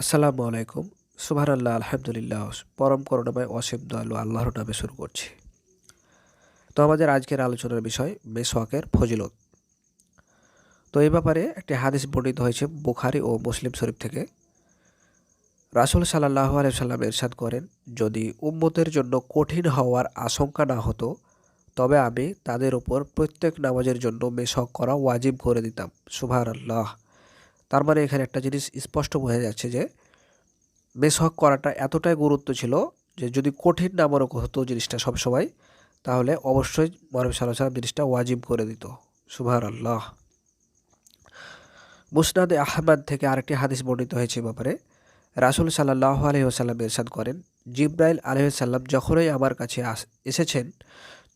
আসসালামু আলাইকুম। সুবাহ আল্লাহ আলহামদুলিল্লাহ, পরম করুণাময়, অসীম দয়ালু আল্লাহর নামে শুরু করছি। তো আমাদের আজকের আলোচনার বিষয় মেসওয়াকের ফজিলত। তো এই ব্যাপারে একটি হাদিস বর্ণিত হয়েছে বুখারি ও মুসলিম শরীফ থেকে। রাসুল সাল্লাহ আলাইসাল্লাম এরশাদ করেন, যদি উম্মতের জন্য কঠিন হওয়ার আশঙ্কা না হতো, তবে আমি তাদের উপর প্রত্যেক নামাজের জন্য মেসওয়াক করা ওয়াজিব করে দিতাম। সুবাহ আল্লাহ তার মানে এখানে একটা জিনিস স্পষ্ট বোঝা যাচ্ছে যে মেসহক করাটা এতটাই গুরুত্ব ছিল যে যদি কঠিন নামরক হতো জিনিসটা সবসময় তাহলে অবশ্যই মরম সাল্লাম জিনিসটা ওয়াজিব করে দিত। সুভার আল্লাহ মুসনাদে আহমদ থেকে আরেকটি হাদিস বর্ণিত হয়েছে ব্যাপারে। রাসুল সাল্লাহ আলহিহাসাল্লাম এরশাদ করেন, জিব্রাইল আলহিসাল্লাম যখনই আমার কাছে এসেছেন,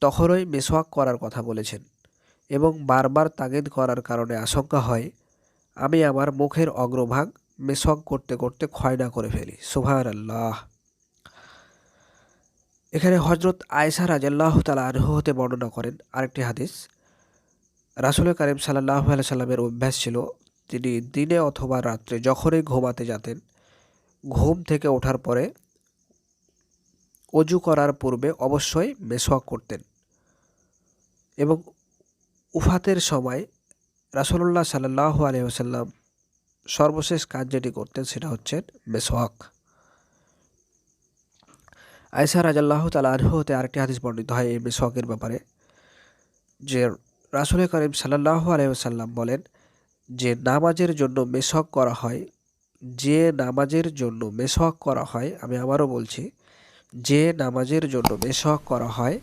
তখনই মেসওয়াক করার কথা বলেছেন এবং বারবার তাগিদ করার কারণে আশঙ্কা হয় আমি আমার মুখের অগ্রভাগ মেসক করতে করতে ক্ষয়না করে ফেলি। সুভার আল্লাহ এখানে হজরত আয়সা রাজাল্লাহ তালা আনহু হতে বর্ণনা করেন আরেকটি হাদিস। রাসুল করিম সাল্লাহ সাল্লামের অভ্যাস ছিল তিনি দিনে অথবা রাত্রে যখনই ঘুমাতে যেতেন, ঘুম থেকে ওঠার পরে অজু করার পূর্বে অবশ্যই মেসওয়াক করতেন এবং উফাতের সময় রাসুল্লাহ সাল্লাহ আলহিহাসাল্লাম সর্বশেষ কাজ যেটি করতেন সেটা হচ্ছে মেসওয়াক আয়সা রাজাল্লাহ তালা হতে আরেকটি হাদিস বর্ণিত হয় এই মেসওয়াকের ব্যাপারে, যে রাসুল করিম সাল্লাহ আলহিহাসাল্লাম বলেন, যে নামাজের জন্য মেসওয়াক করা হয়, যে নামাজের জন্য মেসওয়াক করা হয়, আমি আবারও বলছি, যে নামাজের জন্য মেসওয়াক করা হয়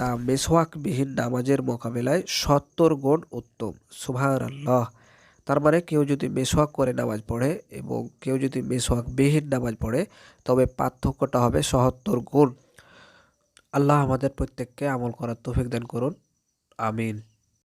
তা মেসওয়াকবিহীন নামাজের মোকাবেলায় সত্তর গুণ উত্তম। সুভার আল্লাহ তার মানে কেউ যদি মেসওয়াক করে নামাজ পড়ে এবং কেউ যদি মেসওয়াকবিহীন নামাজ পড়ে, তবে পার্থক্যটা হবে সহত্তর গুণ। আল্লাহ আমাদের প্রত্যেককে আমল করার তৌফিক দান করুন। আমিন।